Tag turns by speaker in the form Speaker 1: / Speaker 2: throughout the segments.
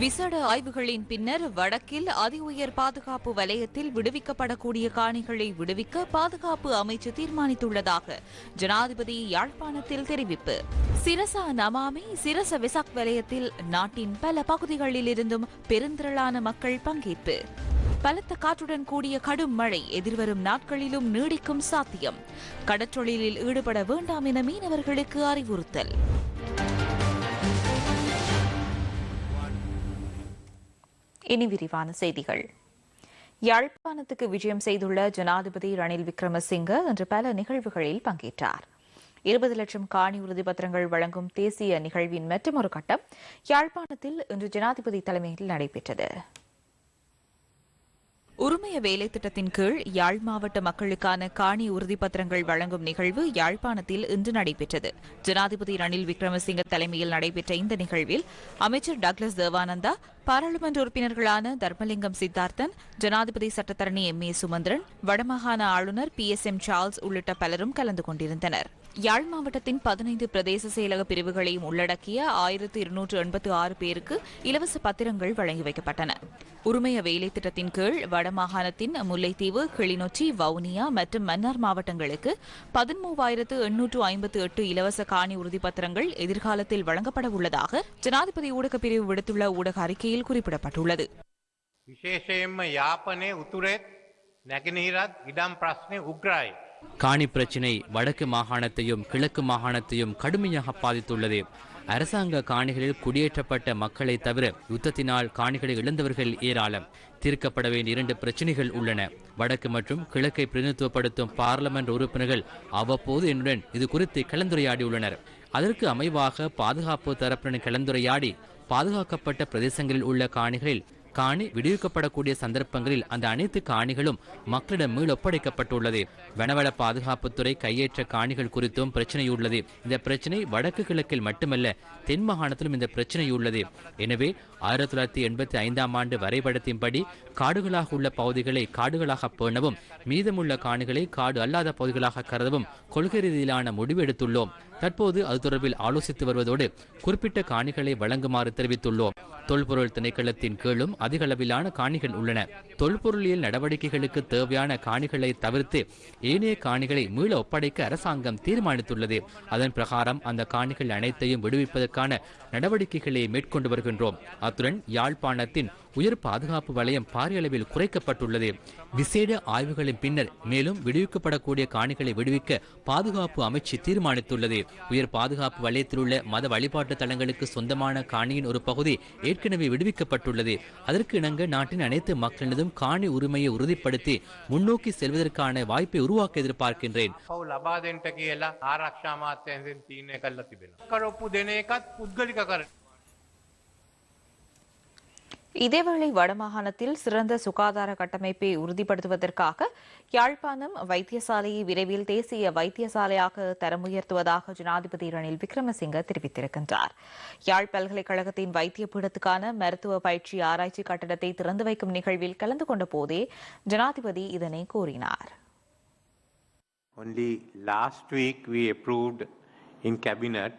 Speaker 1: விசேட ஆய்வுகளின் பின்னர் வடக்கில் அதி உயர் பாதுகாப்பு வலயத்தில் விடுவிக்கப்படக்கூடிய காணிகளை விடுவிக்க பாதுகாப்பு அமைச்சு தீர்மானித்துள்ளதாக ஜனாதிபதி யாழ்ப்பாணத்தில் தெரிவிப்பு. சிரசா நமாமி சிரச விசாக் வலயத்தில் நாட்டின் பல பகுதிகளில் இருந்தும் பெருந்திரளான மக்கள் பங்கேற்பு. பலத்த காற்றுடன் கூடிய கடும் மழை எதிர்வரும் நாட்களிலும் நீடிக்கும் சாத்தியம். கடற்றொழிலில் ஈடுபட வேண்டாம் என மீனவர்களுக்கு அறிவுறுத்தல். இனி விரிவான செய்திகள். யாழ்ப்பாணத்துக்கு விஜயம் செய்துள்ள ஜனாதிபதி ரணில் விக்ரமசிங்க இன்று பல நிகழ்வுகளில் பங்கேற்றார். இருபது லட்சம் காணி உறுதி பத்திரங்கள் வழங்கும் தேசிய நிகழ்வின் மற்றொரு கட்டம் யாழ்ப்பாணத்தில் இன்று ஜனாதிபதி தலைமையில் நடைபெற்றது. உரிமைய வேலை திட்டத்தின் கீழ் யாழ் மாவட்ட மக்களுக்கான காணி உறுதிப்பத்திரங்கள் வழங்கும் நிகழ்வு யாழ்ப்பாணத்தில் இன்று நடைபெற்றது. ஜனாதிபதி ரணில் விக்ரமசிங்க தலைமையில் நடைபெற்ற இந்த நிகழ்வில் அமைச்சர் டக்ளஸ் தேவானந்தா பாராளுமன்ற உறுப்பினர்களான தர்மலிங்கம் சித்தார்த்தன் ஜனாதிபதி சட்டத்தரணி எம் ஏ சுமந்திரன் வடமாகாண ஆளுநர் பி எஸ் எம் சார்ல்ஸ் உள்ளிட்ட பலரும் கலந்து கொண்டிருந்தனர். யாழ் மாவட்டத்தின் பதினைந்து பிரதேச செயலக பிரிவுகளையும் உள்ளடக்கிய ஆயிரத்து இருநூற்று எண்பத்து ஆறு பேருக்கு இலவச பத்திரங்கள் வழங்கி வைக்கப்பட்டன உரிமைய வேலை திட்டத்தின் கீழ் வடமாகாணத்தின் முல்லைத்தீவு கிளிநொச்சி வவுனியா மற்றும் மன்னார் மாவட்டங்களுக்கு பதிமூவாயிரத்து எண்ணூற்று ஐம்பத்து எட்டு இலவச காணி உறுதிப்பத்திரங்கள் எதிர்காலத்தில் வழங்கப்பட உள்ளதாக ஜனாதிபதி ஊடகப் பிரிவு விடுத்துள்ள ஊடக அறிக்கையில் குறிப்பிடப்பட்டுள்ளது
Speaker 2: විශේෂයෙන්ම යාපනය උතුරෙත් නැගෙනහිරත් ඉඩම් ප්‍රශ්නය උග්‍රයි.
Speaker 3: காணி பிரச்சினை வடக்கு மாகாணத்தையும் கிழக்கு மாகாணத்தையும் கடுமையாக பாதித்துள்ளது. அரசாங்க காணிகளில் குடியேற்றப்பட்ட மக்களை தவிர யுத்தத்தினால் காணிகளை இழந்தவர்கள் ஏராளம். தீர்க்கப்பட வேண்டிய இரண்டு பிரச்சினைகள் உள்ளன. வடக்கு மற்றும் கிழக்கை பிரதிநிதித்துவப்படுத்தும் பார்லமெண்ட் உறுப்பினர்கள் அவ்வப்போது என்னுடன் இது குறித்து கலந்துரையாடியுள்ளனர். அதற்கு அமைவாக பாதுகாப்பு தரப்புடன் கலந்துரையாடி பாதுகாக்கப்பட்ட பிரதேசங்களில் உள்ள காணிகளில் காணி விடுவிக்கப்படக்கூடிய சந்தர்ப்பங்களில் அந்த அனைத்து காணிகளும் மக்களிடம் மீள் ஒப்படைக்கப்பட்டுள்ளது. வனவள பாதுகாப்புத்துறை கையேற்ற காணிகள் குறித்தும் பிரச்சனையுள்ளது. இந்த பிரச்சனை வடக்கு கிழக்கில் மட்டுமல்ல தென் மாகாணத்திலும் இந்த பிரச்சனையுள்ளது. எனவே ஆயிரத்தி தொள்ளாயிரத்தி எண்பத்தி ஐந்தாம் ஆண்டு வரைபடத்தின்படி காடுகளாக உள்ள பகுதிகளை காடுகளாக பேணவும் மீதமுள்ள காணிகளை காடு அல்லாத பகுதிகளாக கருதவும் கொள்கை ரீதியிலான முடிவு எடுத்துள்ளோம். தற்போது அது தொடர்பில் ஆலோசித்து வருவதோடு குறிப்பிட்ட காணிகளை வழங்குமாறு தெரிவித்துள்ளோம். தொல்பொருள் திணைக்களத்தின் கீழும் அதிக அளவிலான காணிகள் உள்ளன. தொல்பொருளியல் நடவடிக்கைகளுக்கு தேவையான காணிகளை தவிர்த்து ஏனைய காணிகளை மீள ஒப்படைக்க அரசாங்கம் தீர்மானித்துள்ளது. அதன் பிரகாரம் அந்த காணிகள் அனைத்தையும் விடுவிப்பதற்கான நடவடிக்கைகளை மேற்கொண்டு வருகின்றோம். அத்துடன் யாழ்ப்பாணத்தின் உயர் பாதுகாப்பு வலயம் பாரிய அளவில் குறைக்கப்பட்டுள்ளது. விசேட ஆய்வுகளின் பின்னர் மேலும் விடுவிக்கப்படக்கூடிய காணிகளை விடுவிக்க பாதுகாப்பு அமைச்சு தீர்மானித்துள்ளது. உயர் பாதுகாப்பு வலயத்தில் உள்ள மத வழிபாட்டு தலங்களுக்கு சொந்தமான காணியின் ஒரு பகுதி ஏற்கனவே விடுவிக்கப்பட்டுள்ளது. அதற்கு இணங்க நாட்டின் அனைத்து மக்களினதும் காணி உரிமையை உறுதிப்படுத்தி முன்னோக்கி செல்வதற்கான வாய்ப்பை உருவாக்க எதிர்பார்க்கின்றேன்.
Speaker 2: ஆரக்ஷாமா தேன் தீனே
Speaker 1: இதேவேளை வடமாகாணத்தில் சிறந்த சுகாதார கட்டமைப்பை உறுதிப்படுத்துவதற்காக யாழ்ப்பாணம் வைத்தியசாலையை விரைவில் தேசிய வைத்தியசாலையாக தரம் உயர்த்துவதாக ஜனாதிபதி ரணில் விக்ரமசிங்க தெரிவித்திருக்கின்றார். யாழ் பல்கலைக்கழகத்தின் வைத்திய பீடத்துக்கான மருத்துவ பயிற்சி ஆராய்ச்சி கட்டடத்தை திறந்து வைக்கும் நிகழ்வில் கலந்து கொண்ட போதே ஜனாதிபதி இதனை கூறினார்.
Speaker 2: Only last week we approved in cabinet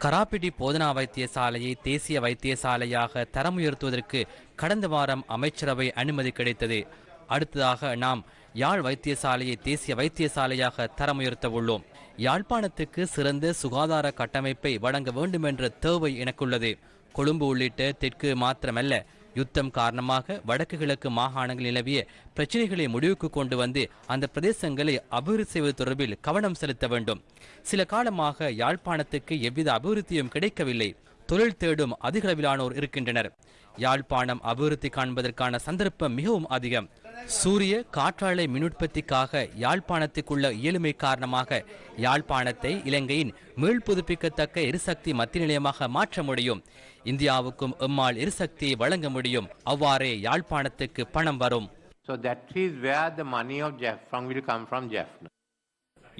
Speaker 3: கராப்பிடி போதனா வைத்தியசாலையை தேசிய வைத்தியசாலையாக தரமுயர்த்துவதற்கு கடந்த வாரம் அமைச்சரவை அனுமதி கிடைத்தது. அடுத்ததாக நாம் யாழ் வைத்தியசாலையை தேசிய வைத்தியசாலையாக தரமுயர்த்த உள்ளோம். யாழ்ப்பாணத்துக்கு சிறந்த சுகாதார கட்டமைப்பை வழங்க வேண்டும் என்ற தேவை எனக்குள்ளது. கொழும்பு உள்ளிட்ட தெற்கு மாத்திரமல்ல யுத்தம் காரணமாக வடக்கு கிழக்கு மாகாணங்கள் நிலவிய பிரச்சனைகளை முடிவுக்கு கொண்டு வந்து அந்த பிரதேசங்களை அபிவிருத்தி செய்வது தொடர்பில் கவனம் செலுத்த வேண்டும். சில காலமாக யாழ்ப்பாணத்துக்கு எவ்வித அபிவிருத்தியும் கிடைக்கவில்லை. தொழில் தேடும் அதிக அளவிலானோர் இருக்கின்றனர். யாழ்ப்பாணம் அபிவிருத்தி காண்பதற்கான சந்தர்ப்பம் மிகவும் அதிகம். சூரிய காற்றாலை மின்னுற்பத்திக்காக யாழ்ப்பாணத்துக்குள்ள இயலுமை காரணமாக யாழ்ப்பாணத்தை இலங்கையின் மீள் புதுப்பிக்கத்தக்க எரிசக்தி மத்திய நிலையமாக மாற்ற முடியும். இந்தியாவுக்கும் எம்மால் எரிசக்தியை வழங்க முடியும். அவ்வாறே யாழ்ப்பாணத்துக்கு பணம் வரும்.
Speaker 2: So that is where the money of Jaffrong will come from Jaffna.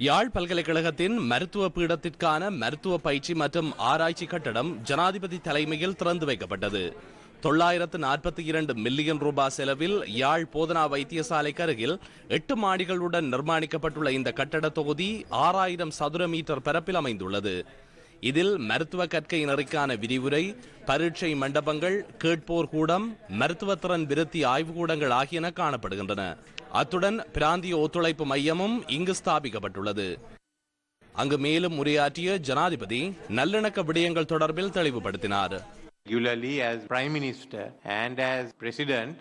Speaker 4: யாழ் பல்கலைக்கழகத்தின் மருத்துவ பீடத்திற்கான மருத்துவ பயிற்சி மற்றும் ஆராய்ச்சி கட்டடம் ஜனாதிபதி தலைமையில் திறந்து வைக்கப்பட்டது. தொள்ளாயிரத்து நாற்பத்தி இரண்டு மில்லியன் ரூபாய் செலவில் யாழ் போதனா வைத்தியசாலைக்கு அருகில் எட்டு மாடிகளுடன் நிர்மாணிக்கப்பட்டுள்ள இந்த கட்டட தொகுதி ஆறாயிரம் சதுர மீட்டர் பரப்பில் அமைந்துள்ளது. இதில் மருத்துவ கற்கை நெறிக்கான விரிவுரை பரீட்சை மண்டபங்கள் கேட்போர் கூடம் மருத்துவத்திறன் விருத்தி ஆய்வுக்கூடங்கள் ஆகியன காணப்படுகின்றன. அத்துடன் பிராந்திய ஒத்துழைப்பு மையமும் இங்கு ஸ்தாபிக்கப்பட்டுள்ளது. அங்கு மேலும் உரையாற்றிய ஜனாதிபதி நல்லிணக்க விடயங்கள் தொடர்பில் தெளிவுபடுத்தினார்.
Speaker 2: Regularly as Prime Minister and as President,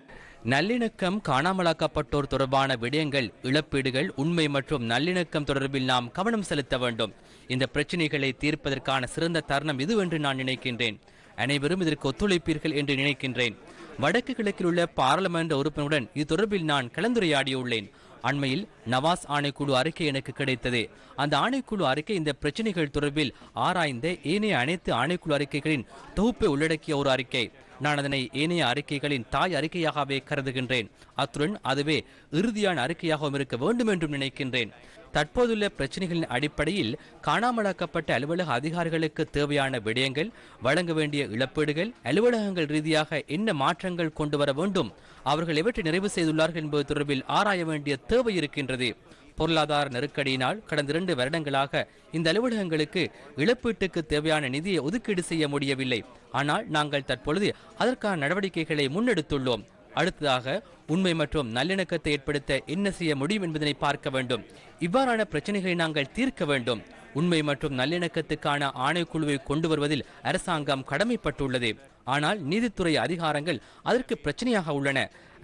Speaker 3: நல்லிணக்கம் காணாமலாக்கப்பட்டோர் தொடர்பான விடயங்கள் இழப்பீடுகள் உண்மை மற்றும் நல்லிணக்கம் தொடர்பில் நாம் கவனம் செலுத்த வேண்டும். இந்த பிரச்சினைகளை தீர்ப்பதற்கான சிறந்த தருணம் இது என்று நான் நினைக்கின்றேன். அனைவரும் இதற்கு ஒத்துழைப்பீர்கள் என்று நினைக்கின்றேன். வடக்கு கிழக்கில் உள்ள பாராளுமன்ற உறுப்பினருடன் இது தொடர்பில் நான் கலந்துரையாடியுள்ளேன். அண்மையில் நவாஸ் ஆணைக்குழு அறிக்கை எனக்கு கிடைத்தது. அந்த ஆணைக்குழு அறிக்கை இந்த பிரச்சனைகள் தொடர்பில் ஆராய்ந்த ஏனைய அனைத்து ஆணைக்குழு அறிக்கைகளின் தொகுப்பை உள்ளடக்கிய ஒரு அறிக்கை. நான் அதனை ஏனைய அறிக்கைகளின் தாய் அறிக்கையாகவே கருதுகின்றேன். அத்துடன் அதுவே இறுதியான அறிக்கையாகவும் இருக்க வேண்டும் என்றும் நினைக்கின்றேன். தற்போதுள்ள பிரச்சனைகளின் அடிப்படையில் காணாமலாக்கப்பட்ட அலுவலக அதிகாரிகளுக்கு தேவையான விடயங்கள் வழங்க வேண்டிய இழப்பீடுகள் அலுவலகங்கள் ரீதியாக என்ன மாற்றங்கள் கொண்டு வர வேண்டும் அவர்கள் எவற்றை நிறைவு செய்துள்ளார்கள் என்பது தொடர்பில் ஆராய வேண்டிய தேவை இருக்கின்றது. பொருளாதார நெருக்கடியினால் கடந்த இரண்டு வருடங்களாக இந்த அலுவலகங்களுக்கு இழப்பீட்டுக்கு தேவையான நிதியை ஒதுக்கீடு செய்ய முடியவில்லை. ஆனால் நாங்கள் தற்பொழுது அதற்கான நடவடிக்கைகளை முன்னெடுத்துள்ளோம். அடுத்ததாக உண்மை மற்றும் நல்லிணக்கத்தை ஏற்படுத்த என்ன செய்ய முடியும் என்பதனை பார்க்க வேண்டும். இவ்வாறான பிரச்சனைகளை நாங்கள் தீர்க்க வேண்டும். உண்மை மற்றும் நல்லிணக்கத்துக்கான ஆணைக்குழுவை கொண்டு வருவதில் அரசாங்கம் கடமைப்பட்டுள்ளது. ஆனால் நீதித்துறை அதிகாரங்கள் அதற்கு பிரச்சனையாக உள்ளன.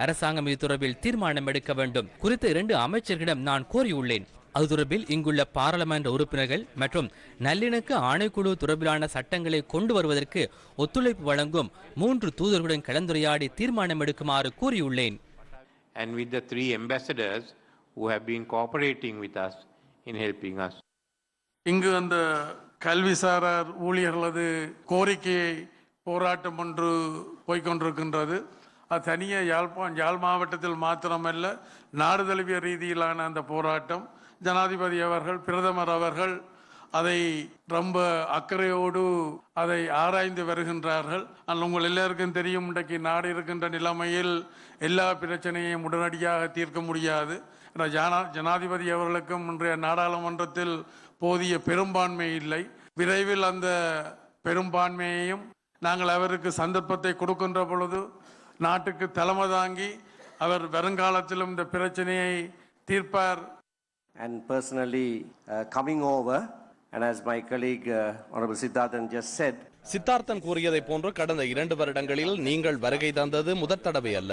Speaker 3: அரசாங்கம் இது தொடர்பில் தீர்மானம் எடுக்க வேண்டும் குறித்த இரண்டு அமைச்சர்களிடம் நான் கோரியுள்ளேன். அது தொடர்பில் இங்குள்ள பாராளுமன்ற உறுப்பினர்கள் மற்றும் நல்லிணக்க ஆணைக்குழு தொடர்பிலான சட்டங்களை கொண்டு வருவதற்கு ஒத்துழைப்பு வழங்கும் மூன்று தூதர்களுடன் கலந்துரையாடி தீர்மானம் எடுக்குமாறு கூறியுள்ளேன்.
Speaker 2: And with the three ambassadors who have been cooperating with us in helping us.
Speaker 5: இங்கு அந்த கல்விசாரார் ஊழியர்களது கோரிக்கையை போராட்டம் ஒன்று போய்கொண்டிருக்கின்றது அது தனியாக யாழ்ப்பாண் யாழ் மாவட்டத்தில் மாத்திரமல்ல நாடு தழுவிய ரீதியிலான அந்த போராட்டம். ஜனாதிபதி அவர்கள் பிரதமர் அவர்கள் அதை ரொம்ப அக்கறையோடு அதை ஆராய்ந்து வருகின்றார்கள். ஆனால் உங்கள் எல்லாருக்கும் தெரியும் இன்றைக்கு நாடு இருக்கின்ற நிலைமையில் எல்லா பிரச்சனையும் உடனடியாக தீர்க்க முடியாது. ஜனா ஜனாதிபதி அவர்களுக்கும் இன்றைய நாடாளுமன்றத்தில் போதிய பெரும்பான்மை இல்லை விரைவில் அந்த பெரும்பான்மையையும் நாங்கள் அவருக்கு சந்தர்ப்பத்தை கொடுக்கின்ற பொழுது நாட்டுக்கு தலைமை தாங்கி அவர் வருங்காலத்திலும் இந்த பிரச்சனையை தீர்ப்பார்
Speaker 6: and personally uh, coming over. And as my colleague uh, Honorable Siddharthan just said,
Speaker 4: Siddharthan கூறியதை போன்று கடந்த இரண்டு வருடங்களில் நீங்கள் வருகை தந்தது முதற் தடவை அல்ல.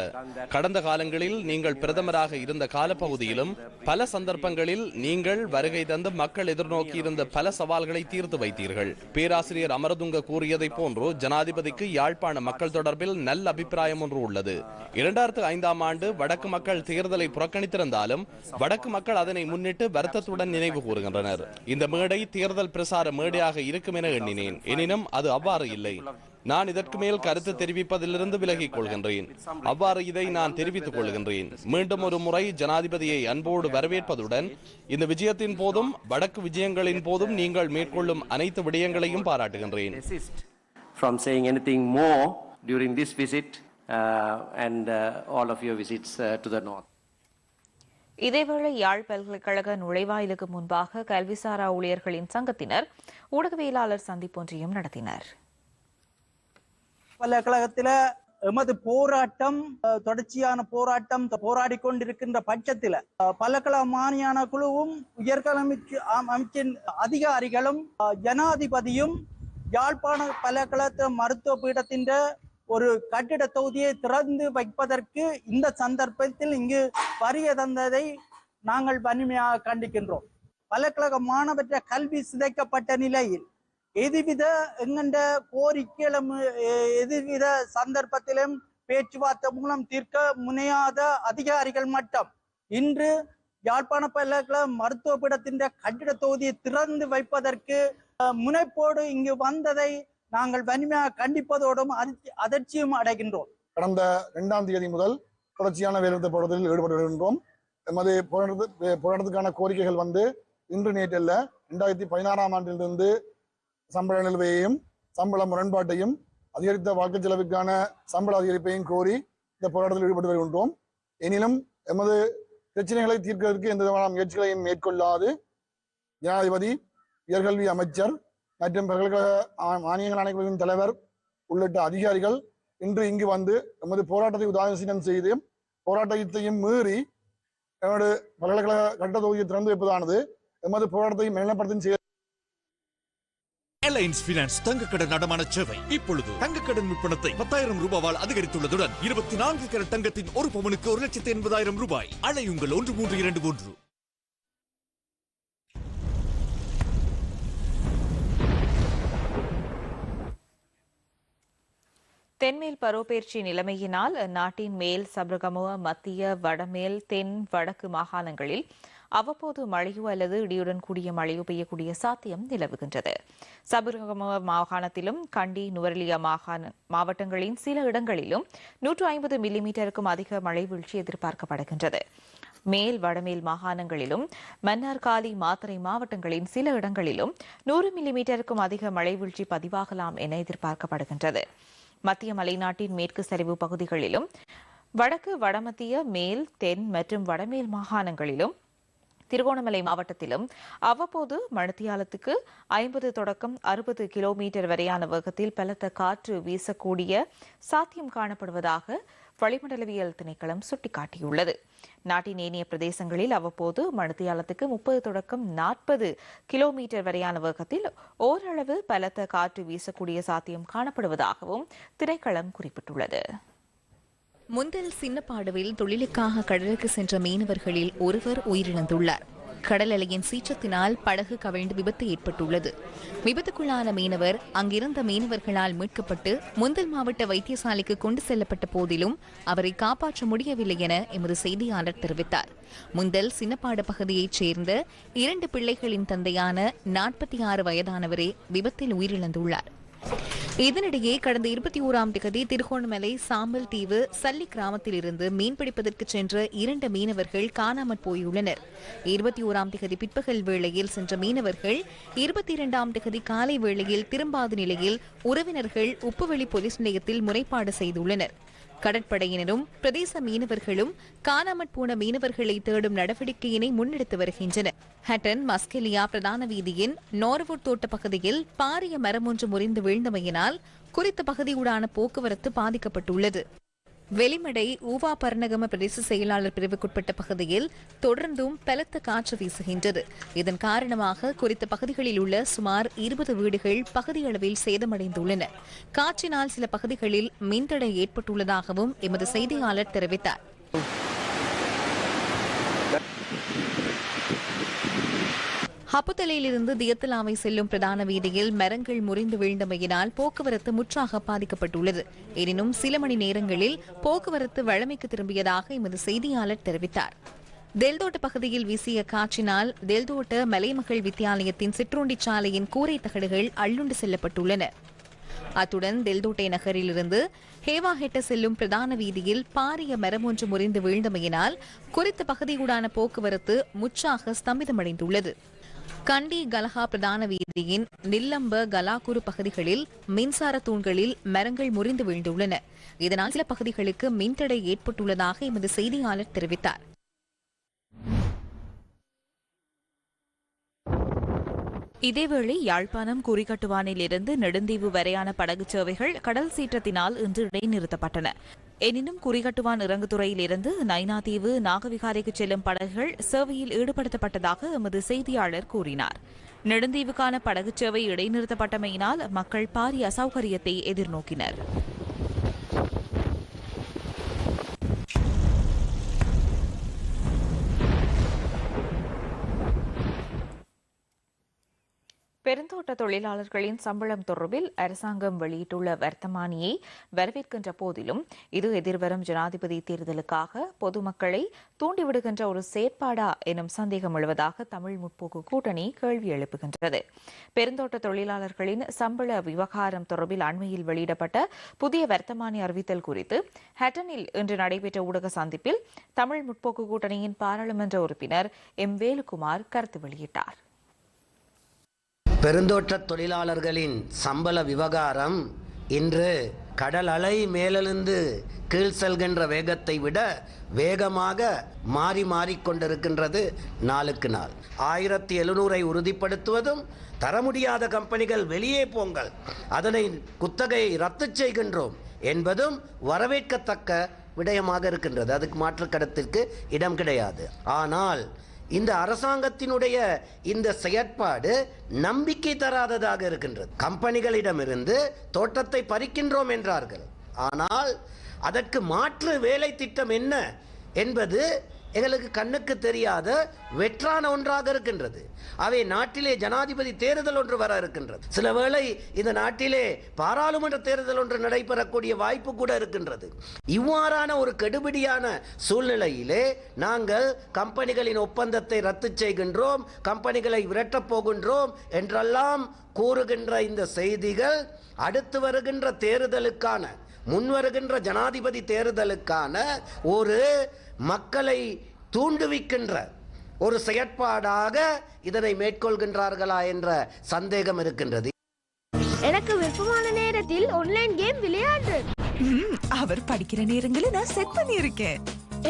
Speaker 4: கடந்த காலங்களில் நீங்கள் பிரதமராக இருந்த காலப்பகுதியிலும் பல சந்தர்ப்பங்களில் நீங்கள் வருகை தந்து மக்கள் எதிர்நோக்கி இருந்த பல சவால்களை தீர்த்து வைத்தீர்கள். பேராசிரியர் அமரதுங்க கூறியதை போன்று ஜனாதிபதிக்கு யாழ்ப்பாண மக்கள் தொடர்பில் நல்ல அபிப்பிராயம் ஒன்று உள்ளது. இரண்டாயிரத்து ஐந்தாம் ஆண்டு வடக்கு மக்கள் தேர்தலை புறக்கணித்திருந்தாலும் வடக்கு மக்கள் அதனை முன்னிட்டு வருத்தத்துடன் நினைவு கூறுகின்றனர். இந்த மேடை தேர்தல் பிரசார மேடையாக இருக்கும் என எண்ணினேன். எனினும் அது அவ்வாறு இல்லை. நான் இதற்கு மேல் கருத்து தெரிவிப்பதிலிருந்து விலகிக் கொள்கின்றேன் அவ்வாறு இதை நான் தெரிவித்துக் கொள்கின்றேன். மீண்டும் ஒரு முறை ஜனாதிபதியை அன்போடு வரவேற்பதுடன் இந்த விஜயத்தின் போதும் வடக்கு விஜயங்களின் போதும் நீங்கள் மேற்கொள்ளும் அனைத்து விடயங்களையும் பாராட்டுகின்றேன்.
Speaker 6: From saying anything more during this visit uh, and uh, all of your visits uh, to the north.
Speaker 1: இதேவேளை யாழ் பல்கலைக்கழக நுழைவாயிலுக்கு முன்பாக கல்விசாரா ஊழியர்களின் சங்கத்தினர் ஊடகவியலாளர் சந்திப்பொன்றையும் நடத்தினர்.
Speaker 7: பல்கலைக்கழகத்தில எமது போராட்டம் தொடர்ச்சியான போராட்டம் போராடி கொண்டிருக்கின்ற பட்சத்தில் அஹ், பல்கலை மானியான குழுவும் உயர்கல்விக்கு அமைச்சின் அதிகாரிகளும் அஹ், ஜனாதிபதியும் யாழ்ப்பாண பல்கலைக்கழக மருத்துவ பீடத்தின் ஒரு கட்டிட தொகுதியை திறந்து வைப்பதற்கு இந்த சந்தர்ப்பத்தில் இங்கு வரிய தந்ததை நாங்கள் வன்மையாக கண்டிக்கின்றோம். பல்கலைக்கழக மாணவற்ற கல்வி சிதைக்கப்பட்ட நிலையில் எதுவித எங்கண்ட கோரிக்கையிலும் எதுவித சந்தர்ப்பத்திலும் பேச்சுவார்த்தை மூலம் தீர்க்க முனையாத அதிகாரிகள் மட்டம் இன்று யாழ்ப்பாண பல்கலைக்கழக மருத்துவ பீடத்தின் கட்டிட தொகுதியை திறந்து வைப்பதற்கு அஹ், முனைப்போடு இங்கு வந்ததை நாங்கள் வன்மையாக கண்டிப்பதோடும் அதிர்ச்சி- அதிர்ச்சியும் அடைகின்றோம்.
Speaker 8: கடந்த இரண்டாம் தேதி முதல் தொடர்ச்சியான வேலைநிறுத்த போராட்டத்தில் ஈடுபட்டு வருகின்றோம் எமது போராட்டத்துக்கான கோரிக்கைகள் வந்து இன்று நேற்றல்ல இரண்டாயிரத்தி பதினாறாம் ஆண்டிலிருந்து சம்பள நிலுவையையும் சம்பள முரண்பாட்டையும் அதிகரித்த வாக்குச் செலவுக்கான சம்பள அதிகரிப்பையும் கோரி இந்த போராட்டத்தில் ஈடுபட்டு வருகின்றோம். எனினும் எமது பிரச்சனைகளை தீர்க்கிறதுக்கு எந்த விதமான முயற்சிகளையும் மேற்கொள்ளாது. ஜனாதிபதி உயர்கல்வி அமைச்சர் மற்றும் பல்கலைக்கழக மானியங்கள் ஆணைக்குழுவின் தலைவர் உள்ளிட்ட அதிகாரிகள் இன்று இங்கு வந்து எமது போராட்டத்தை உதாசீனம் செய்து போராட்டத்தையும் மீறி எமது பல்கலைக்கழக கட்ட தொகுதியை திறந்து வைப்பதானது. எமது போராட்டத்தை மேலப்படுத்தும் செயல்
Speaker 9: அலைன்ஸ் பினான்ஸ் தங்கக்கடன் அடமான சேவை. இப்பொழுது தங்கக்கடன் விற்பனத்தை பத்தாயிரம் ரூபாவால் அதிகரித்துள்ளதுடன் இருபத்தி நான்கு கேரட் தங்கத்தின் ஒரு பவனுக்கு ஒரு லட்சத்து எண்பதாயிரம் ரூபாய். அலையுங்கள். ஒன்று மூன்று இரண்டு மூன்று
Speaker 10: தென்மேல் பருவப்பெயர்ச்சி நிலைமையினால் நாட்டின் மேல் சபரகமுவ மத்திய வடமேல் தென் வடக்கு மாகாணங்களில் அவ்வப்போது மழையோ அல்லது இடியுடன் கூடிய மழையோ பெய்யக்கூடிய சாத்தியம் நிலவுகின்றது. சபரகமுவ மாகாணத்திலும் கண்டி நுவரெலியா மாகாண மாவட்டங்களின் சில இடங்களிலும் நூற்று ஐம்பது மில்லிமீட்டருக்கும் அதிக மழை வீழ்ச்சி எதிர்பார்க்கப்படுகின்றது. மேல் வடமேல் மாகாணங்களிலும் மன்னார்காலி மாத்தறை மாவட்டங்களின் சில இடங்களிலும் நூறு மில்லிமீட்டருக்கும் அதிக மழை வீழ்ச்சி பதிவாகலாம் என எதிர்பார்க்கப்படுகின்றது. மத்திய மலைநாட்டின் மேற்கு சரிவு பகுதிகளிலும் வடக்கு வடமத்திய மேல் தென் மற்றும் வடமேல் மாகாணங்களிலும் திருகோணமலை மாவட்டத்திலும் அவ்வப்போது மணித்தியாலத்துக்கு ஐம்பது தொடக்கம் அறுபது கிலோமீட்டர் வரையான வேகத்தில் பலத்த காற்று வீசக்கூடிய சாத்தியம் காணப்படுவதாக வளிமண்டலவியல் திணைக்களம் சுட்டிக்காட்டியுள்ளது. நாட்டின் ஏனைய பிரதேசங்களில் அவ்வப்போது மணித்தியாலத்துக்கு முப்பது தொடக்கம் நாற்பது கிலோமீட்டர் வரையான வேகத்தில் ஓரளவு பலத்த காற்று வீசக்கூடிய சாத்தியம் காணப்படுவதாகவும் திணைக்களம் குறிப்பிட்டுள்ளது. முந்தல் சின்னப்பாடுவில் தொழிலுக்காக கடலுக்கு சென்ற மீனவர்களில் ஒருவர் உயிரிழந்துள்ளார். கடல் அலையின் சீற்றத்தினால் படகு கவிழ்ந்து விபத்து ஏற்பட்டுள்ளது. விபத்துக்குள்ளான மீனவர் அங்கிருந்த மீனவர்களால் மீட்கப்பட்டு முந்தல் மாவட்ட வைத்தியசாலைக்கு கொண்டு செல்லப்பட்ட போதிலும் அவரை காப்பாற்ற முடியவில்லை என எமது செய்தியாளர் தெரிவித்தார். முந்தல் சின்னப்பாடு பகுதியைச் சேர்ந்த இரண்டு பிள்ளைகளின் தந்தையான நாற்பத்தி ஆறு வயதானவரே விபத்தில் உயிரிழந்துள்ளார். இதனிடையே கடந்த இருபத்தி ஓராம் தேதி திருகோணமலை சாம்பல் தீவு சல்லி கிராமத்தில் இருந்து மீன்பிடிப்பதற்கு சென்ற இரண்டு மீனவர்கள் காணாமற் போயுள்ளனர். இருபத்தி ஓராம் தேதி பிற்பகல் வேளையில் சென்ற மீனவர்கள் இருபத்தி இரண்டாம் தேதி காலை வேளையில் திரும்பாத நிலையில் உறவினர்கள் உப்புவெளி போலீஸ் நிலையத்தில் முறைப்பாடு செய்துள்ளனர். கடற்படையினரும் பிரதேச மீனவர்களும் காணாமற் போன மீனவர்களை தேடும் நடவடிக்கையினை முன்னெடுத்து வருகின்றனர். ஹட்டன் மஸ்கெலியா பிரதான வீதியின் நோர்வுட் தோட்ட பகுதியில் பாரிய மரம் ஒன்று முறிந்து வீழ்ந்தமையினால் குறித்த பகுதியூடான போக்குவரத்து பாதிக்கப்பட்டுள்ளது. வெளிமடை ஊவா பர்ணகம பிரதேச செயலாளர் பிரிவுக்குட்பட்ட பகுதியில் தொடர்ந்தும் பலத்த காற்று வீசுகின்றது. இதன் காரணமாக குறித்த பகுதிகளில் உள்ள சுமார் இருபது வீடுகள் பகுதியளவில் சேதமடைந்துள்ளன. காற்றினால் சில பகுதிகளில் மின்தடை ஏற்பட்டுள்ளதாகவும் எமது செய்தியாளர் தெரிவித்தார். ஹப்புத்தலையிலிருந்து தியத்தலாவை செல்லும் பிரதான வீதியில் மரங்கள் முறிந்து வீழ்ந்தமையினால் போக்குவரத்து முற்றாக பாதிக்கப்பட்டுள்ளது. எனினும் சில மணி நேரங்களில் போக்குவரத்து வழமைக்கு திரும்பியதாக எமது செய்தியாளர் தெரிவித்தார். தெல்தோட்ட பகுதியில் வீசிய காற்றினால் தெல்தோட்ட மலைமகள் வித்தியாலயத்தின் சிற்றுண்டி சாலையின் கூரை தகடுகள் அள்ளுண்டு செல்லப்பட்டுள்ளன. அத்துடன் தெல்தோட்டை நகரிலிருந்து ஹேவாஹெட்ட செல்லும் பிரதான வீதியில் பாரிய மரம் ஒன்று முறிந்து வீழ்ந்தமையினால் குறித்த பகுதியூடான போக்குவரத்து முற்றாக ஸ்தம்பிதமடைந்துள்ளது. கண்டி கலஹா பிரதான வீதியின் நில்லம்ப கலாகுரு பகுதிகளில் மின்சார தூண்களில் மரங்கள் முறிந்து வீழ்ந்துள்ளன. இதனால் சில பகுதிகளுக்கு மின்தடை ஏற்பட்டுள்ளதாக எமது செய்தியாளர் தெரிவித்தார். இதேவேளை யாழ்ப்பாணம் குறிகட்டுவானில் இருந்து நெடுந்தீவு வரையான படகுச் சேவைகள் கடல் சீற்றத்தினால் இன்று இடைநிறுத்தப்பட்டன. எனினும் குறிகட்டுவான் இறங்குதுறையில் இருந்து நைனாதீவு நாகவிகாரைக்கு செல்லும் படகுகள் சேவையில் ஈடுபடுத்தப்பட்டதாக எமது செய்தியாளர் கூறினார். நெடுந்தீவுக்கான படகுச் சேவை இடைநிறுத்தப்பட்டமையினால் மக்கள் பாரிய அசௌகரியத்தை எதிர்நோக்கினர்.
Speaker 1: பெருந்தோட்ட தொழிலாளர்களின் சம்பளம் தொடர்பில் அரசாங்கம் வெளியிட்டுள்ள வர்த்தமானியை வரவேற்கின்ற போதிலும் இது எதிர்வரும் ஜனாதிபதி தேர்தலுக்காக பொதுமக்களை தூண்டிவிடுகின்ற ஒரு செயற்பாடா எனும் சந்தேகம் எழுவதாக தமிழ் முற்போக்கு கூட்டணி கேள்வி எழுப்புகின்றது. பெருந்தோட்ட தொழிலாளர்களின் சம்பள விவகாரம் தொடர்பில் அண்மையில் வெளியிடப்பட்ட புதிய வர்த்தமானி அறிவித்தல் குறித்து ஹட்டனில் இன்று நடைபெற்ற ஊடக சந்திப்பில் தமிழ் முற்போக்கு கூட்டணியின் பாராளுமன்ற உறுப்பினர் எம் வேலுகுமார் கருத்து வெளியிட்டார்.
Speaker 11: பெருந்தோட்ட தொழிலாளர்களின் சம்பள விவகாரம் இன்று கடல் அலை மேலெழுந்து கீழ் செல்கின்ற வேகத்தை விட வேகமாக மாறி மாறிக்கொண்டிருக்கின்றது நாளுக்கு நாள். ஆயிரத்தி எழுநூறை உறுதிப்படுத்துவதும் தர முடியாத கம்பெனிகள் வெளியே போங்கள். அதனை குத்தகையை ரத்து செய்கின்றோம் என்பதும் வரவேற்கத்தக்க விடயமாக இருக்கின்றது. அதுக்கு மாற்று கடத்திற்கு இடம் கிடையாது. ஆனால் இந்த அரசாங்கத்தினுடைய இந்த செயற்பாடு நம்பிக்கை தராததாக இருக்கின்றது. கம்பெனிகளிடமிருந்து தோட்டத்தை பறிக்கின்றோம் என்றார்கள். ஆனால் அதற்கு மாற்று வேலை திட்டம் என்ன என்பது எங்களுக்கு கண்ணுக்கு தெரியாத வெற்றான ஒன்றாக இருக்கின்றது. அவை நாட்டிலே ஜனாதிபதி தேர்தல் ஒன்று வர இருக்கின்றது. சில வேளை இந்த நாட்டிலே பாராளுமன்ற தேர்தல் ஒன்று நடைபெறக்கூடிய வாய்ப்பு கூட இருக்கின்றது. இவ்வாறான ஒரு கெடுபிடியான சூழ்நிலையிலே நாங்கள் கம்பெனிகளின் ஒப்பந்தத்தை ரத்து செய்கின்றோம் கம்பெனிகளை விரட்டப் போகின்றோம் என்றெல்லாம் கூறுகின்ற இந்த செய்திகள் அடுத்து வருகின்ற தேர்தலுக்கான முன்வருகின்ற ஜனாதிபதி தேர்தலுக்கான ஒரு மக்களை தூண்டுவிக்கின்ற ஒரு செயற்பாடாக இதனை மேற்கொள்கின்றார்களா என்ற சந்தேகம் இருக்கின்றது.
Speaker 12: எனக்கு விருப்பமான நேரத்தில் ஆன்லைன் கேம் விளையாடுறேன்
Speaker 13: அவர் படிக்கிற நேரங்களில் நான் செட் பண்ணியிருக்கேன்.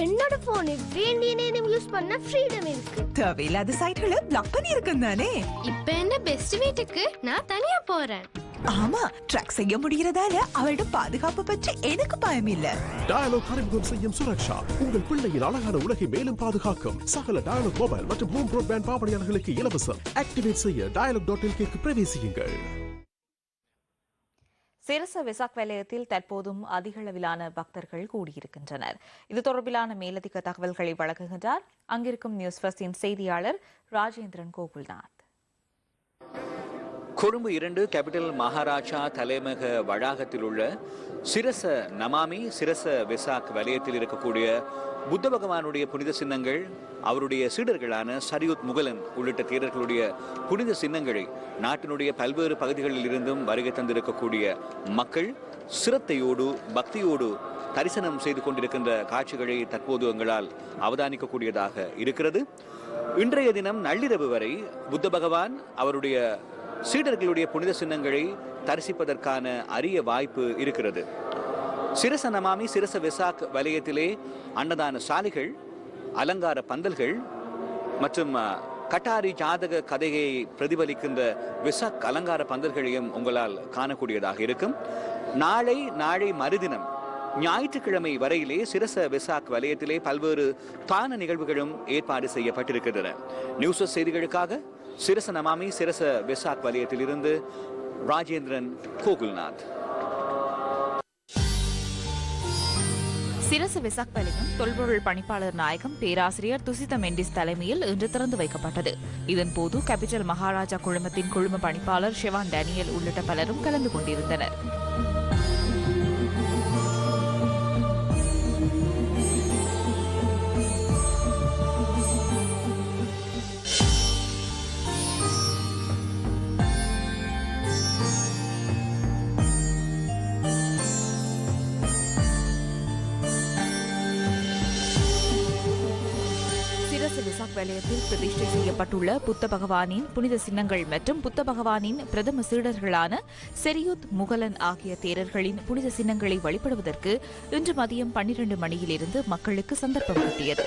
Speaker 12: என்னோட போனில் வேண்டிய நேரம் யூஸ் பண்ண ஃப்ரீடம் இருக்கு.
Speaker 13: தேவையில்லாத சைட்களை பிளாக் பண்ணியிருக்கேன் தானே.
Speaker 12: இப்ப என்ன பெஸ்ட் வீட்டுக்கு? நான் தனியா போறேன்.
Speaker 13: ஆமா ட்ராக் செய்ய முடியறதால அவளோட பாதுகாப்பு பற்றி எனக்கு பயம் இல்ல
Speaker 14: டயலாக் அறிமுகம் செய்யும் சுரக்ஷா உங்கள் பிள்ளையின் அழகான உலகை மேலும் பாதுகாக்கும். சகல டயலாக் மொபைல் மற்றும் ஹோம் ப்ராட்பேண்ட் பாவனையாளர்களுக்கு இலவசம். ஆக்டிவேட் செய்ய டயலாக் டாட் எல்கேக்கு பிரவேசியுங்கள்.
Speaker 1: சிரச விசாக் வலயத்தில் தற்போதும் அதிகளவிலான பக்தர்கள் கூடியிருக்கின்றனர். இது தொடர்பிலான மேலதிக தகவல்களை வழங்குகின்றார் அங்கிருக்கும் நியூஸ் ஃபர்ஸ்டின் செய்தியாளர் ராஜேந்திரன் கோகுல்நாத்.
Speaker 15: கொழும்பு இரண்டு கேபிட்டல் மகாராஜா தலைமக வளாகத்தில் உள்ள சிரச நமாமி சிரச வெசாக் வலயத்தில் இருக்கக்கூடிய புத்த பகவானுடைய புனித சின்னங்கள் அவருடைய சீடர்களான சரியுத் முகலன் உள்ளிட்ட தீரர்களுடைய புனித சின்னங்களை நாட்டினுடைய பல்வேறு பகுதிகளில் இருந்தும் வருகை தந்திருக்கக்கூடிய மக்கள் சிரத்தையோடு பக்தியோடு தரிசனம் செய்து கொண்டிருக்கின்ற காட்சிகளை தற்போது எங்களால் அவதானிக்கக்கூடியதாக இருக்கிறது. இன்றைய தினம் நள்ளிரவு வரை புத்த பகவான் அவருடைய சீடர்களுடைய புனித சின்னங்களை தரிசிப்பதற்கான அரிய வாய்ப்பு இருக்கிறது. சிரச நமாமி சிரச விசாக் வலயத்திலே அன்னதான சாலைகள் அலங்கார பந்தல்கள் மற்றும் கட்டாரி ஜாதக கதையை பிரதிபலிக்கின்ற விசாக் அலங்கார பந்தல்களையும் உங்களால் காணக்கூடியதாக இருக்கும். நாளை நாளை மறுதினம் ஞாயிற்றுக்கிழமை வரையிலே சிரச விசாக் வலயத்திலே பல்வேறு தான நிகழ்வுகளும் ஏற்பாடு செய்யப்பட்டிருக்கின்றன. நியூஸ் செய்திகளுக்காக சிரச நமாமி சிரச விசாக் வலயத்திலிருந்து ராஜேந்திரன் கோகுல்நாத்.
Speaker 1: சிரசு விசாக் வலயம் தொல்பொருள் பணிப்பாளர் நாயகம் பேராசிரியர் துசித மெண்டிஸ் தலைமையில் இன்று திறந்து வைக்கப்பட்டது. இதன்போது கேபிட்டல் மகாராஜா குழுமத்தின் குழும பணிப்பாளர் ஷெவான் டேனியல் உள்ளிட்ட பலரும் கலந்து கொண்டிருந்தனர். வலயத்தில் பிரதிஷ்டை செய்யப்பட்டுள்ள புத்த பகவானின் புனித சின்னங்கள் மற்றும் புத்த பகவானின் பிரதம சீடர்களான செரியுத் முகலன் ஆகிய தேரர்களின் புனித சின்னங்களை வழிபடுவதற்கு இன்று மதியம் பன்னிரண்டு மணியிலிருந்து மக்களுக்கு சந்தர்ப்பம் கிட்டியது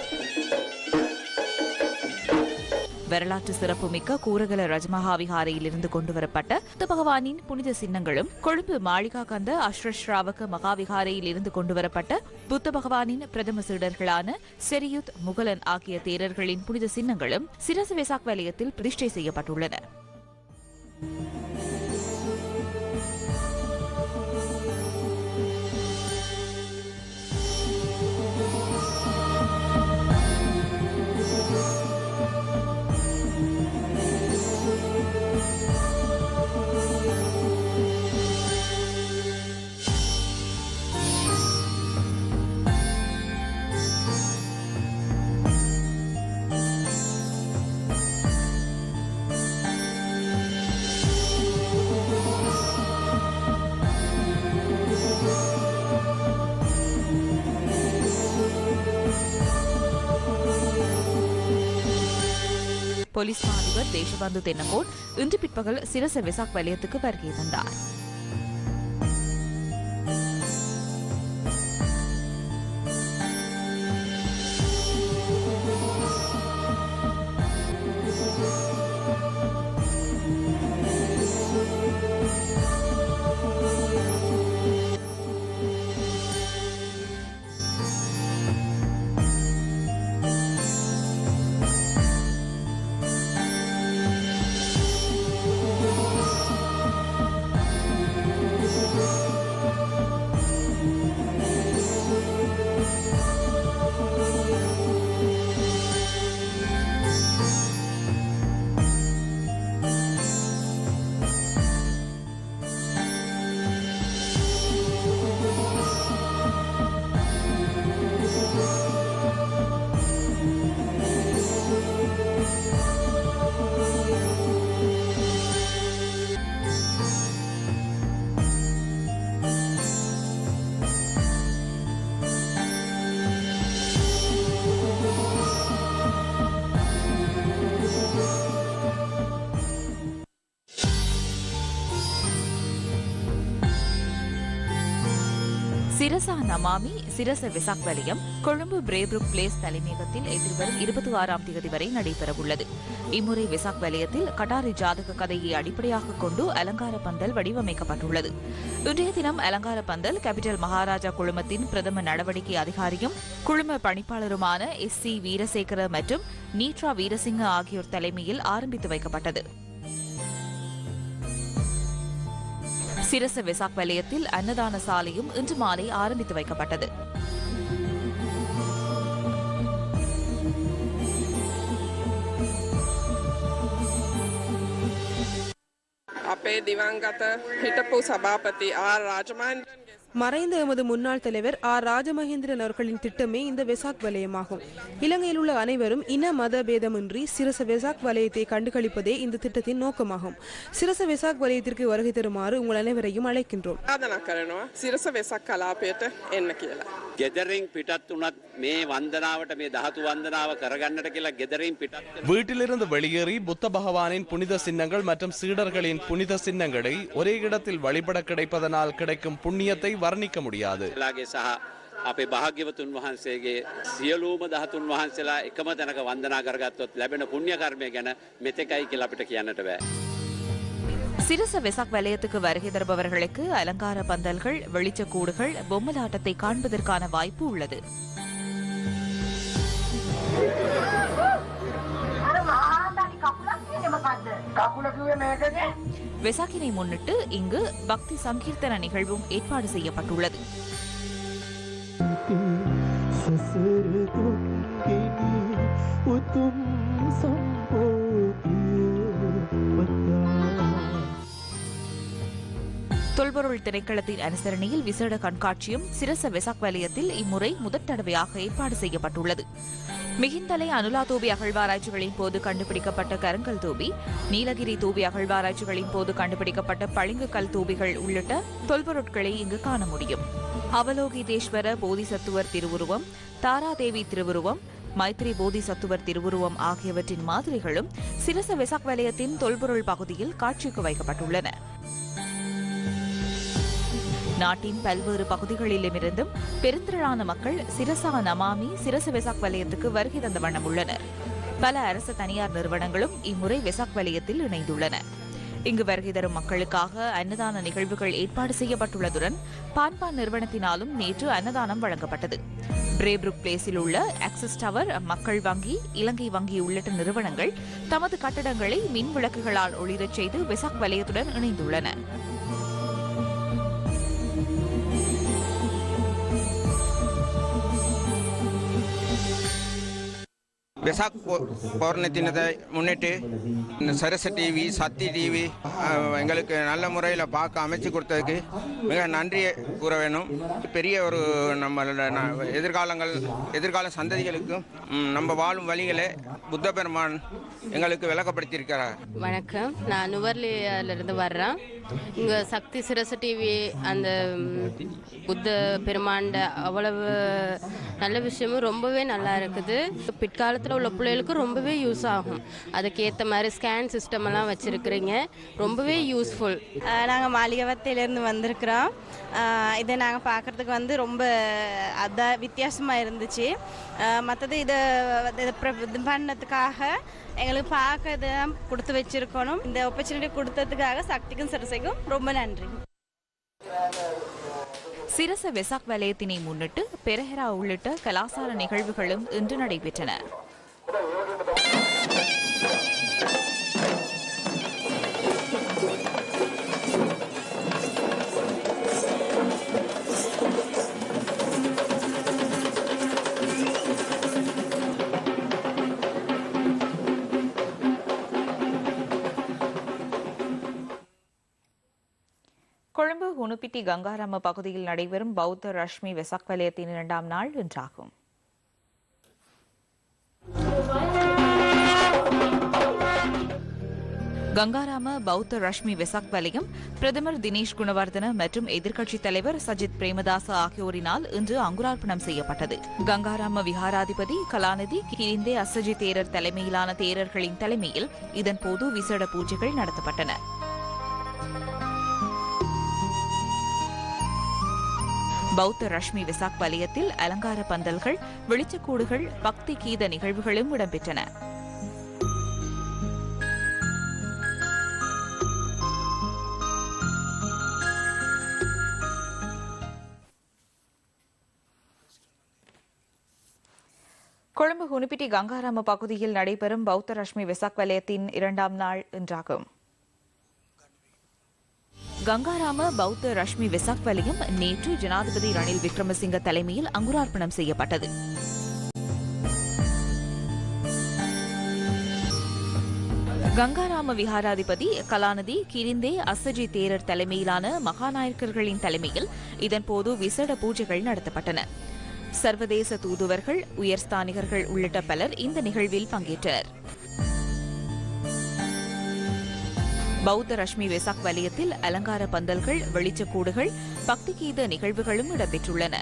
Speaker 1: வரலாற்று சிறப்புமிக்க கூரகல ரஜமஹா இருந்து கொண்டுவரப்பட்ட புத்த பகவானின் புனித சின்னங்களும் கொழும்பு மாளிகா கந்த அஸ்ரஸ்ராவக மகாவிகாரையில் இருந்து கொண்டுவரப்பட்ட புத்த பகவானின் பிரதம சீடர்களான செரியுத் முகலன் ஆகிய தேரர்களின் புனித சின்னங்களும் சிரசு வெசாக் வலயத்தில் பிரதிஷ்டை செய்யப்பட்டுள்ளன. போலீஸ் மா அதிபர் தேசபந்து தென்னகோட் இன்று பிற்பகல் சிரச வெசாக் வலயத்துக்கு வருகை தந்தார். சிரசா நமாமி சிரச விசாக் வலயம் கொழும்பு பிரேப்ருக் பிளேஸ் தலைமையகத்தில் எதிர்வரும் இருபத்தி ஆறாம் தேதி வரை நடைபெறவுள்ளது. இம்முறை விசாக் வலயத்தில் கட்டாரி ஜாதக கதையை அடிப்படையாக கொண்டு அலங்கார பந்தல் வடிவமைக்கப்பட்டுள்ளது. இன்றைய தினம் அலங்கார பந்தல் கேபிட்டல் மகாராஜா குழுமத்தின் பிரதம நடவடிக்கை அதிகாரியும் குழும பணிப்பாளருமான எஸ் சி வீரசேகர மற்றும் நீட்ரா வீரசிங்க ஆகியோர் தலைமையில் ஆரம்பித்து வைக்கப்பட்டது. சிரச வெசாக் வலயத்தில் அன்னதான சாலையும் இன்று மாலை ஆரம்பித்து வைக்கப்பட்டது
Speaker 16: අපේ දිවංගත හිටපු සභාපති ආර් රාජමාන්ද්‍රන්ගේ
Speaker 17: மறைந்த எமது முன்னாள் தலைவர் ஆர் ராஜமகேந்திரன் அவர்களின் திட்டமே இந்த வெசாக் வலயமாகும் இலங்கையில் உள்ள அனைவரும் இன மத பேதமின்றி சிரச வெசாக் வலயத்தை கண்டுகளிப்பதே இந்த திட்டத்தின் நோக்கமாகும் சிரச வெசாக் வலயத்திற்கு வருகை தருமாறு உங்கள் அனைவரையும் அழைக்கின்றோம்
Speaker 16: ආදන කරනවා සිරස වෙසක් කලාපයට එන්න කියලා.
Speaker 18: ගෙදරින් පිටත් වනත් මේ වන්දනාවට මේ දහතු වන්දනාව කරගන්නට කියලා ගෙදරින් පිටත්
Speaker 4: வீட்டிலிருந்து வெளியேறி புத்த பகவானின் புனித சின்னங்கள் மற்றும் சீடர்களின் புனித சின்னங்களை ஒரே இடத்தில் வழிபட கிடைப்பதனால் கிடைக்கும் புண்ணியத்தை வர்ணிக்க முடியாது
Speaker 18: ලාගේ සහ අපේ භාග්‍යවතුන් වහන්සේගේ සියලූම දහතුන් වහන්සේලා එකම තැනක වන්දනා කරගත්තොත් ලැබෙන පුණ්‍ය කර්මය ගැන මෙතෙකයි කියලා අපිට කියන්නට බෑ.
Speaker 1: சிரச வெசாக் வலயத்துக்கு வருகை தருபவர்களுக்கு அலங்கார பந்தல்கள் வெளிச்சக்கூடுகள் பொம்மலாட்டத்தை காண்பதற்கான வாய்ப்பு உள்ளது வெசாக்கினை முன்னிட்டு இங்கு பக்தி சங்கீர்த்தன நிகழ்வும் ஏற்பாடு செய்யப்பட்டுள்ளது. தொல்பொருள் திரைக்களத்தின் அனுசரணையில் விசேட கண்காட்சியும் சிரச வெசாக் வலயத்தில் இம்முறை முதற் தடவையாக ஏற்பாடு செய்யப்பட்டுள்ளது. மிகிந்தலை அனுலா தூபி அகழ்வாராய்ச்சிகளின் போது கண்டுபிடிக்கப்பட்ட கருங்கல் தூபி நீலகிரி தூபி அகழ்வாராய்ச்சிகளின் போது கண்டுபிடிக்கப்பட்ட பளிங்கு கல் தூபிகள் உள்ளிட்ட தொல்பொருட்களை இங்கு காண முடியும். அவலோகிதேஸ்வர போதிசத்துவர் திருவுருவம் தாராதேவி திருவுருவம் மைத்ரி போதிசத்துவர் திருவுருவம் ஆகியவற்றின் மாதிரிகளும் சிரச வெசாக் வலயத்தின் தொல்பொருள் பகுதியில் காட்சிக்கு வைக்கப்பட்டுள்ளன. நாட்டின் பல்வேறு பகுதிகளிலுமிருந்தும் பெருந்திரளான மக்கள் சிரசா நமாமி சிரச வெசாக் வலயத்துக்கு வருகை தந்த வண்ணம் உள்ளனர். பல அரசு தனியார் நிறுவனங்களும் இம்முறை வெசாக் வலயத்தில் இணைந்துள்ளன. இங்கு வருகை தரும் மக்களுக்காக அன்னதான நிகழ்வுகள் ஏற்பாடு செய்யப்பட்டுள்ளதுடன் பான்பான் நிறுவனத்தினாலும் நேற்று அன்னதானம் வழங்கப்பட்டது. பிரேப்ருக் பிளேஸில் உள்ள ஆக்சிஸ் டவர் மக்கள் வங்கி இலங்கை வங்கி உள்ளிட்ட நிறுவனங்கள் தமது கட்டடங்களை மின் விளக்குகளால் ஒளிரச் செய்து வெசாக் வலயத்துடன் இணைந்துள்ளன.
Speaker 19: வெசாக் பௌர்ணத்தினத்தை தினத்தை முன்னிட்டு இந்த சரச டிவி சக்தி டிவி எங்களுக்கு நல்ல முறையில் பார்க்க அமைச்சு கொடுத்ததுக்கு மிக நன்றியை கூற வேணும். பெரிய ஒரு நம்ம எதிர்காலங்கள் எதிர்கால சந்ததிகளுக்கும் நம்ம வாழும் வழிகளை புத்த பெருமான் எங்களுக்கு விளக்கப்படுத்தியிருக்கிறார்.
Speaker 20: வணக்கம். நான் நுவர்லியிலிருந்து வர்றேன். இங்கே சக்தி சிரசு டிவி அந்த புத்த பெருமாண்ட அவ்வளவு நல்ல விஷயமும் ரொம்பவே நல்லா இருக்குது. பிற்காலத்தில் உள்ள பிள்ளைகளுக்கு ரொம்பவே யூஸ் ஆகும். அதுக்கேற்ற மாதிரி ஸ்கேன் சிஸ்டம் எல்லாம் வச்சுருக்கிறீங்க. ரொம்பவே யூஸ்ஃபுல்
Speaker 21: நாங்கள் மாளிகவத்தையிலேருந்து வந்திருக்கிறோம். இதை நாங்கள் பார்க்குறதுக்கு வந்து ரொம்ப அதான் வித்தியாசமாக இருந்துச்சு. மற்றது இதை இதை இது பண்ணதுக்காக எங்களுக்கு பார்க்க இதெல்லாம் கொடுத்து வச்சிருக்கணும். இந்த ஆப்பர்ச்சுனிட்டி கொடுத்ததுக்காக சக்திக்கும் சிறுசைக்கும் ரொம்ப நன்றி.
Speaker 1: சிரச வெசாக் வலயத்தினை முன்னிட்டு பெரஹரா உள்ளிட்ட கலாசார நிகழ்வுகளும் இன்று நடைபெற்றன. கொழும்பு உனுப்பிட்டி கங்காராம பகுதியில் நடைபெறும் பௌத்த ரஷ்மி வெசாக் வலயத்தின் இரண்டாம் நாள் இன்றாகும். கங்காராம பௌத்த ரஷ்மி வெசாக் வலயம் பிரதமர் தினேஷ் குணவர்தன மற்றும் எதிர்க்கட்சித் தலைவர் சஜித் பிரேமதாச ஆகியோரினால் இன்று அங்குரார்ப்பணம் செய்யப்பட்டது. கங்காராம விஹாராதிபதி கலாநிதி கிரிந்தே அசஜி தேரர் தலைமையிலான தேரர்களின் தலைமையில் இதன்போது விசேட பூஜைகள் நடத்தப்பட்டன. பௌத்த ரஷ்மி விசாக் வலயத்தில் அலங்கார பந்தல்கள் வெளிச்சக்கூடுகள் பக்தி கீத நிகழ்வுகளும் இடம்பெற்றன. கொழும்பு குனிப்பிட்டி கங்காராம பகுதியில் நடைபெறும் பௌத்த ரஷ்மி விசாக் வலயத்தின் இரண்டாம் நாள் இன்றாகும். கங்காராம பௌத்த ரஷ்மி வெசாக் வலயம் நேற்று ஜனாதிபதி ரணில் விக்ரமசிங்க தலைமையில் அங்குரார்ப்பணம் செய்யப்பட்டது. கங்காராம விஹாராதிபதி கலாநிதி கிரிந்தே அசஜி தேரர் தலைமையிலான மகாநாயக்கர்களின் தலைமையில் இதன்போது விசேட பூஜைகள் நடத்தப்பட்டன. சர்வதேச தூதுவர்கள் உயர்ஸ்தானிகர்கள் உள்ளிட்ட பலர் இந்த நிகழ்வில் பங்கேற்றனர். பௌத்த ரஷ்மி வெசாக் வலயத்தில் அலங்கார பந்தல்கள் வெளிச்சக்கூடுகள் பக்தி கீத நிகழ்வுகளும் இடம்பெற்றுள்ளன.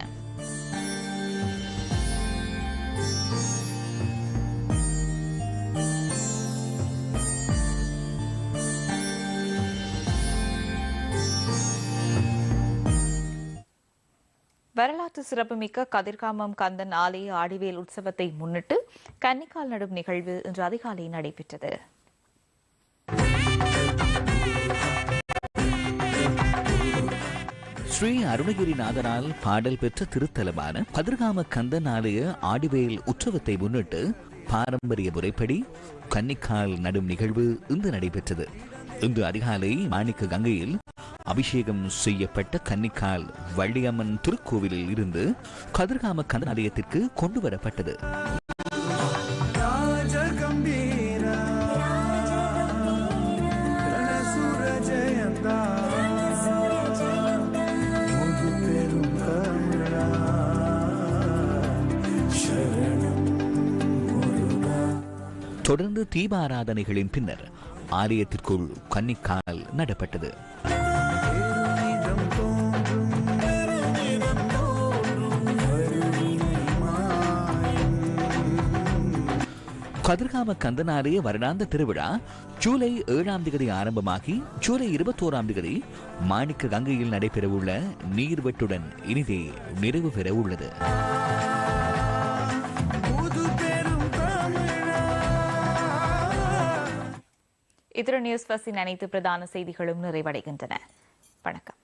Speaker 1: வரலாற்று சிறப்புமிக்க கதிர்காமம் கந்தன் ஆலய ஆடிவேல் உற்சவத்தை முன்னிட்டு கன்னிக்கால் நடும் நிகழ்வு இன்று அதிகாலை நடைபெற்றது.
Speaker 22: ஸ்ரீ அருணகிரிநாதனால் பாடல் பெற்ற திருத்தலமான கதிர்காம கந்தன் ஆலய ஆடிவேல் உற்சவத்தை முன்னிட்டு பாரம்பரிய முறைப்படி கன்னிக்கால் நடும் நிகழ்வு இன்று நடைபெற்றது. இன்று அதிகாலை மாணிக்க கங்கையில் அபிஷேகம் செய்யப்பட்ட கன்னிக்கால் வள்ளியம்மன் திருக்கோவிலில் இருந்து கதிர்காம கந்தன் ஆலயத்திற்கு கொண்டு வரப்பட்டது. தொடர்ந்து தீபாராதனைகளின் பின்னர் ஆலயத்திற்குள் கன்னிக்கால் நடப்பட்டது. கதிர்காம கந்தனாலய வருடாந்த திருவிழா ஜூலை ஏழாம் தேதி ஆரம்பமாகி ஜூலை இருபத்தோராம் தேதி மாணிக்க கங்கையில் நடைபெறவுள்ள நீர்வெட்டுடன் இனிதே நிறைவு பெற உள்ளது
Speaker 1: இத்திரு நியூஸ் பஸ்ஸின் அனைத்து பிரதான செய்திகளும் நிறைவடைகின்றன. வணக்கம்.